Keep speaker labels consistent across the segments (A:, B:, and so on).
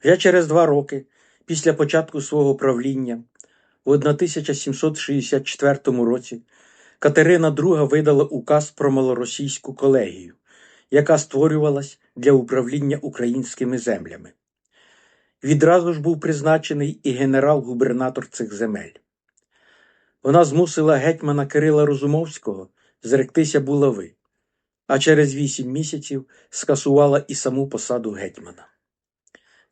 A: Вже через два роки після початку свого правління, в 1764 році, Катерина II видала указ про малоросійську колегію, яка створювалась для управління українськими землями. Відразу ж був призначений і генерал-губернатор цих земель. Вона змусила гетьмана Кирила Розумовського зректися булави, а через вісім місяців скасувала і саму посаду гетьмана.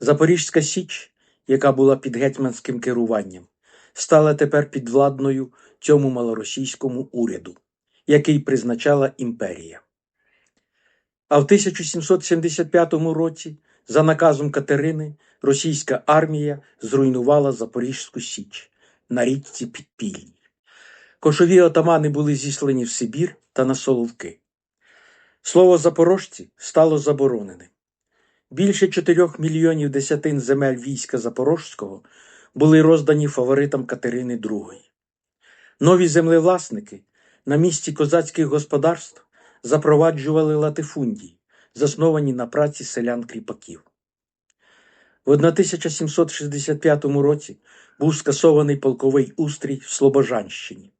A: Запорізька Січ, яка була під гетьманським керуванням, стала тепер підвладною цьому малоросійському уряду, який призначала імперія. А в 1775 році, за наказом Катерини, російська армія зруйнувала Запорізьку Січ на річці Підпільній. Кошові отамани були зіслані в Сибір та на Соловки. Слово запорожці стало забороненим. Більше чотирьох мільйонів десятин земель війська Запорожського були роздані фаворитам Катерини II. Нові землевласники на місці козацьких господарств запроваджували латифундії, засновані на праці селян-кріпаків. В 1765 році був скасований полковий устрій в Слобожанщині,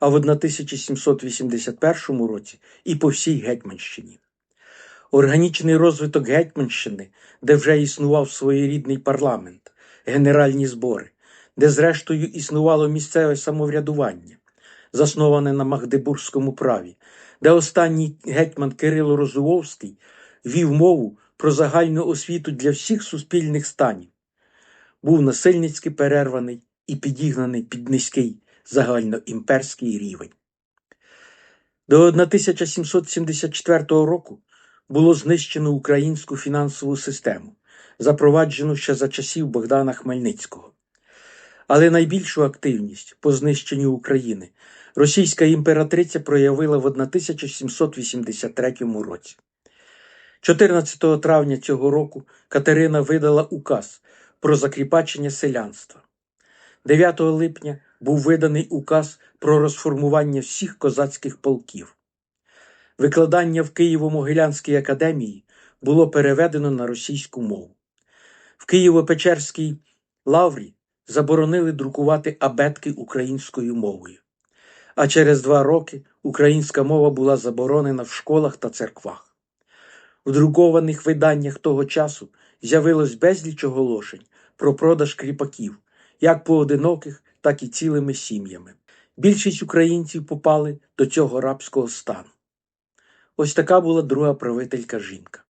A: а в 1781 році і по всій Гетьманщині. Органічний розвиток Гетьманщини, де вже існував своєрідний парламент, генеральні збори, де зрештою існувало місцеве самоврядування, засноване на Магдебурзькому праві, де останній гетьман Кирило Розумовський вів мову про загальну освіту для всіх суспільних станів, був насильницьки перерваний і підігнаний під низький загальноімперський рівень. До 1774 року було знищено українську фінансову систему, запроваджену ще за часів Богдана Хмельницького. Але найбільшу активність по знищенню України російська імператриця проявила в 1783 році. 14 травня цього року Катерина видала указ про закріпачення селянства. 9 липня був виданий указ про розформування всіх козацьких полків. Викладання в Києво-Могилянській академії було переведено на російську мову. В Києво-Печерській лаврі заборонили друкувати абетки українською мовою. А через два роки українська мова була заборонена в школах та церквах. У друкованих виданнях того часу з'явилось безліч оголошень про продаж кріпаків, як поодиноких, так і цілими сім'ями. Більшість українців попали до цього рабського стану. Ось така була друга правителька жінка.